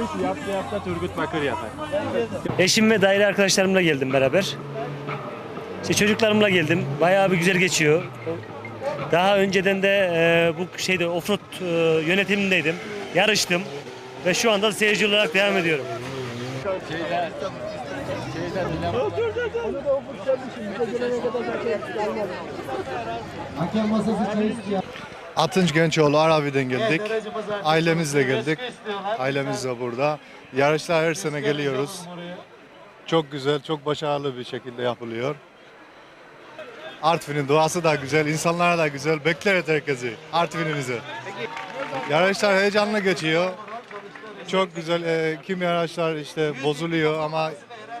Bu işi yaptı yaptı Turgut Bakır yapar. Eşim ve daire arkadaşlarımla geldim beraber. İşte çocuklarımla geldim. Bayağı bir güzel geçiyor. Daha önceden de e, bu şeyde offroad e, yönetimindeydim. Yarıştım ve şu anda seyirci olarak devam ediyorum. Hakem masası çay istiyor. Atınç Gençoğlu Arabi'den geldik. Ailemizle geldik. Ailemiz de burada. Yarışlar her sene geliyoruz. Çok güzel, çok başarılı bir şekilde yapılıyor. Artvin'in doğası da güzel, insanlara da güzel. Bekleriz herkesi Artvin'imizi. Yarışlar heyecanlı geçiyor. Çok güzel. e, kimi yarışlar işte bozuluyor ama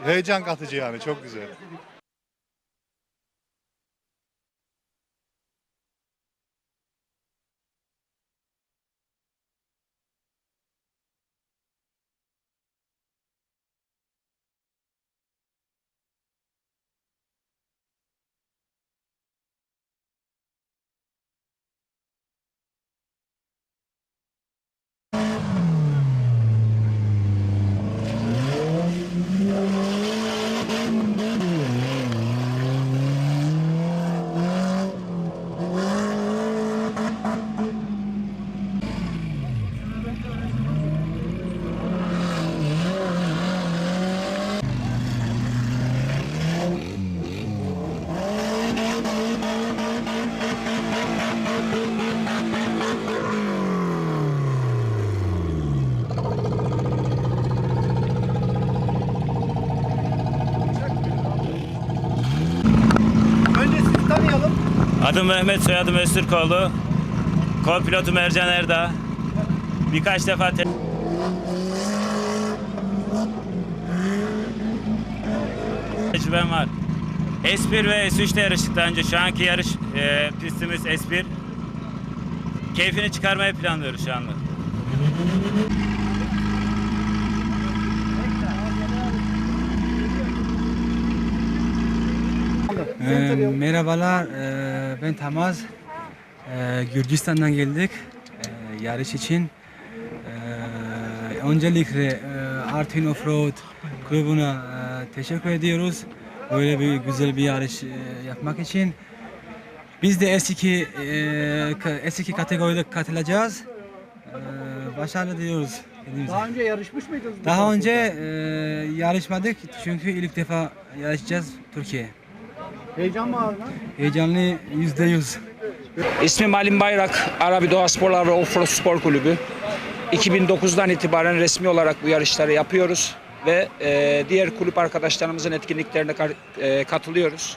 heyecan katıcı yani çok güzel. Adım Mehmet, soyadım Öztürkoğlu. Ko-pilotum Ercan Erdağ. Birkaç defa te- tecrübem var. S1 ve S3'te yarıştık daha önce. Şu anki yarış e, pistimiz S1. Keyfini çıkarmayı planlıyoruz şu anda. Ee, merhabalar, ee, ben Tamaz. Ee, Gürcistan'dan geldik ee, yarış için. Ee, öncelikle ee, Artvin Offroad grubuna ee, teşekkür ediyoruz. Böyle bir güzel bir yarış ee, yapmak için. Biz de S2 ee, ka- S2 kategoride katılacağız. Ee, başarılı diliyoruz. kendimize. Daha önce yarışmış mıydınız? Daha önce ee, yarışmadık çünkü ilk defa yarışacağız Türkiye. Heyecan var mı? Heyecanlı yüzde yüz. İsmim Halim Bayrak, Arabi Doğa Sporlar ve Offroad Spor Kulübü. 2009'dan itibaren resmi olarak bu yarışları yapıyoruz ve e, diğer kulüp arkadaşlarımızın etkinliklerine e, katılıyoruz.